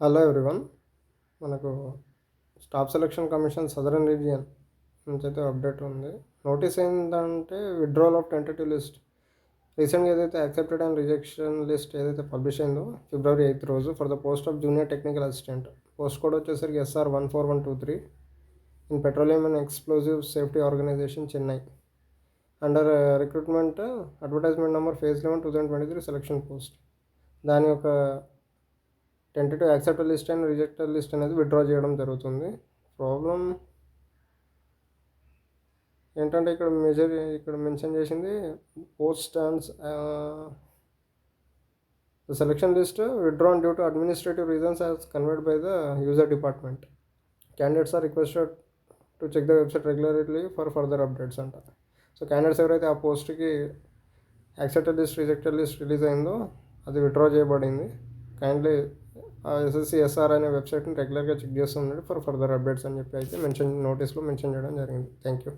Hello everyone మనకు staff selection commission southern region నుంచి అయితే అప్డేట్ ఉంది. నోటీస్ ఏంటంటే విడ్రావల్ ఆఫ్ టెంటేటివ్ లిస్ట్ రీసెంట్గా ఏదైతే యాక్సెప్టెడ్ అండ్ రిజెక్షన్ లిస్ట్ ఏదైతే పబ్లిష్ అయిందో ఫిబ్రవరి ఎయిత్ రోజు for the post of junior technical assistant post code వచ్చేసరికి SR one four one two three in petroleum and explosive safety organisation Chennai under recruitment advertisement number phase eleven two thousand twenty three selection post దాని యొక్క tentative accepted list and rejected list అనేది withdraw చేయడం జరుగుతుంది. Problem ఏంటంటే ఇక్కడ measure ఇక్కడ mention చేసింది post stands the selection list withdrawn due to administrative reasons as convert by the user department candidates are requested to check the website regularly for further updates అంట. So candidates ఎవరైతే ఆ పోస్ట్కి accepted list rejected list release అయిందో అది withdraw చేయబడింది. Kindly SSC SR అనే వెబ్సైట్ని రెగ్యులర్గా చెక్ చేస్తూ ఉన్నాడు ఫర్ ఫర్దర్ అప్డేట్స్ అని చెప్పి అయితే మెన్షన్ నోటీస్లో మెన్షన్ చేయడం జరిగింది. Thank you